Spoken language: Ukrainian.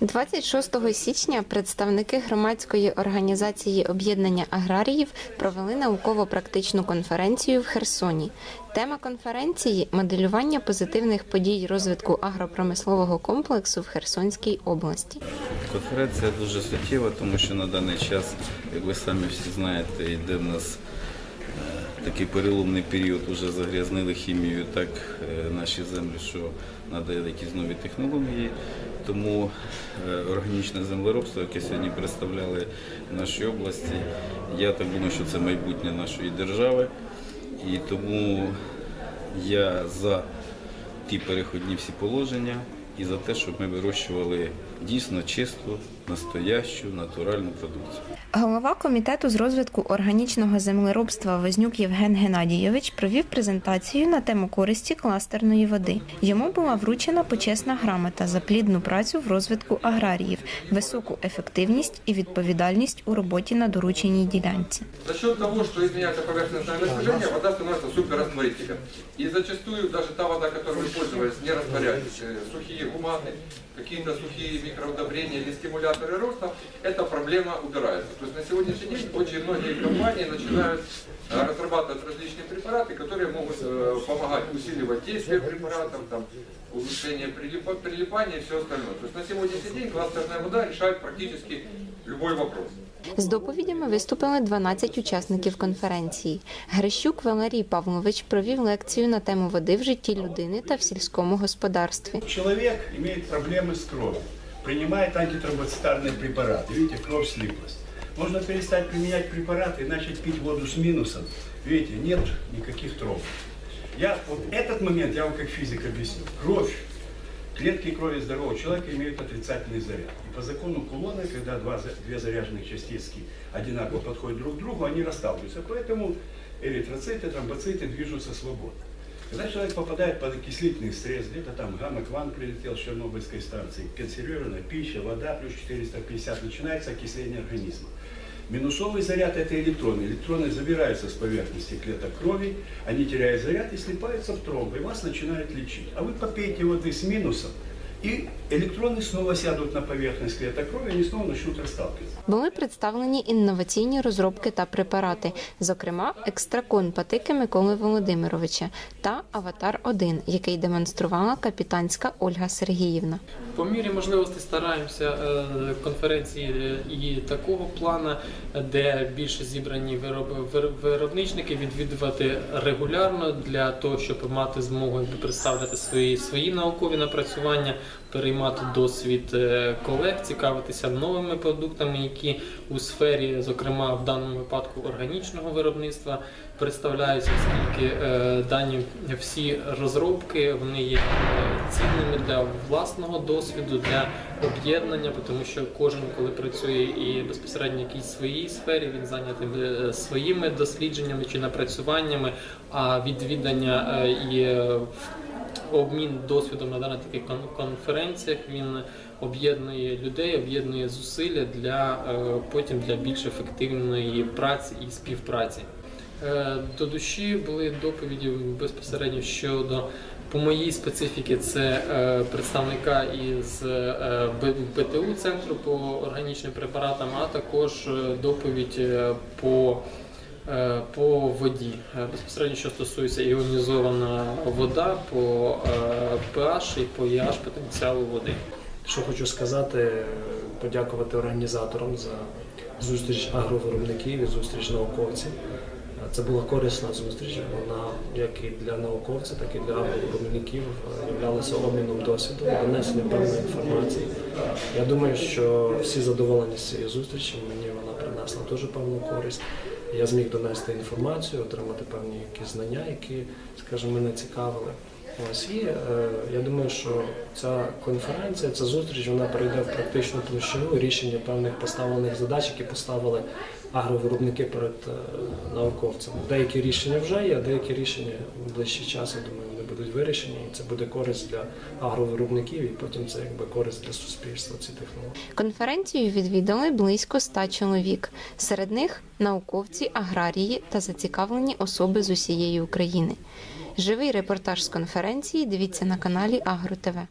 26 січня представники громадської організації об'єднання аграріїв провели науково-практичну конференцію в Херсоні. Тема конференції моделювання позитивних подій розвитку агропромислового комплексу в Херсонській області. Конференція дуже суттєва, тому що на даний час, як ви самі всі знаєте, йде в нас такий переломний період, вже загрязнили хімією так е, наші землі, що треба якісь нові технології. Тому е, органічне землеробство, яке сьогодні представляли в нашій області, я так думаю, що це майбутнє нашої держави. І тому я за ті переходні всі положення і за те, щоб ми вирощували дійсно чисту, настоящу, натуральну продукцію. Голова комітету з розвитку органічного землеробства Вознюк Євген Геннадійович провів презентацію на тему користі кластерної води. Йому була вручена почесна грамота за плідну працю в розвитку аграріїв, високу ефективність і відповідальність у роботі на дорученій ділянці. За счет того, что изменяется поверхностное напряжение, вода становится суперрастворителем. И зачастую даже та вода, которой мы пользовались, не растворяется. Э, Сухие гуматы, какие-то сухие микроудобрения или стимуляторы роста, эта проблема убирается. То есть на сегодняшний день очень многие компании начинают э, разрабатывать различные препараты, которые могут э, помогать усиливать действие препаратов, там, улучшение прилипа- прилипания и все остальное. То есть на сегодняшний день кластерная вода решает практически любой вопрос. З доповідями виступили 12 учасників конференції. Грищук Валерій Павлович провів лекцію на тему води в житті людини та в сільському господарстві. Человек имеет проблемы с кровью, принимает антитромбоцитарные препараты. Видите, кровь слиплась. Можно перестать применять препараты и начать пить воду с минусом. Видите, нет никаких тромбов. Я вот этот момент я вам как физик объясню. Кровь, клетки крови здорового человека имеют отрицательный заряд. И по закону Кулона, когда два, две заряженных частички одинаково подходят друг к другу, они расталкиваются. Поэтому эритроциты, тромбоциты движутся свободно. Когда человек попадает под окислительный стресс, где-то там гамма-квант прилетел с Чернобыльской станции, консервированная пища, вода плюс 450, начинается окисление организма. Минусовый заряд – это электроны. Электроны забираются с поверхности клеток крови, они теряют заряд и слипаются в тромбы, и вас начинают лечить. А вы попейте воды с минусом, и электроны снова сядут на поверхность клеток крови, они снова начнут расталкиваться. Були представлені інноваційні розробки та препарати, зокрема екстракон патики Миколи Володимировича та Аватар 1 який демонструвала капітанська Ольга Сергіївна. По мірі можливості стараємося е, конференції е, і такого плану, де більше зібрані вироб- виробничники відвідувати регулярно для того, щоб мати змогу представити свої свої наукові напрацювання, переймати досвід е, колег, цікавитися новими продуктами, які у сфері, зокрема в даному випадку органічного виробництва, представляються, оскільки е, дані всі розробки вони є е, цінними для власного досвіду, для об'єднання, тому що кожен, коли працює і безпосередньо якійсь своїй сфері, він зайнятий своїми дослідженнями чи напрацюваннями, а відвідання і обмін досвідом на даних таких конференціях він об'єднує людей, об'єднує зусилля для е, потім для більш ефективної праці і співпраці. Е, До душі були доповіді безпосередньо щодо по моїй специфіці це е, представника із БТУ центру по органічним препаратам, а також доповідь по по воді. Е, Безпосередньо, що стосується іонізована вода по е, pH і по EH потенціалу води. Що хочу сказати, подякувати організаторам за зустріч агровиробників і зустріч науковців. Це була корисна зустріч. Вона як і для науковців, так і для агровиробників являлася обміном досвіду, донесенням певної інформації. Я думаю, що всі задоволені з цієї зустрічі. Мені вона принесла дуже певну користь. Я зміг донести інформацію, отримати певні якісь знання, які, скажімо, мене цікавили. Ось і е, я думаю, що ця конференція, ця зустріч, вона перейде в практичну площину рішення певних поставлених задач, які поставили агровиробники перед е, науковцями. Деякі рішення вже є, деякі рішення в ближчий час, я думаю, будуть вирішені, і це буде користь для агровиробників, і потім це якби користь для суспільства. Ці технології. Конференцію відвідали близько ста чоловік. Серед них науковці, аграрії та зацікавлені особи з усієї України. Живий репортаж з конференції дивіться на каналі Агро ТВ.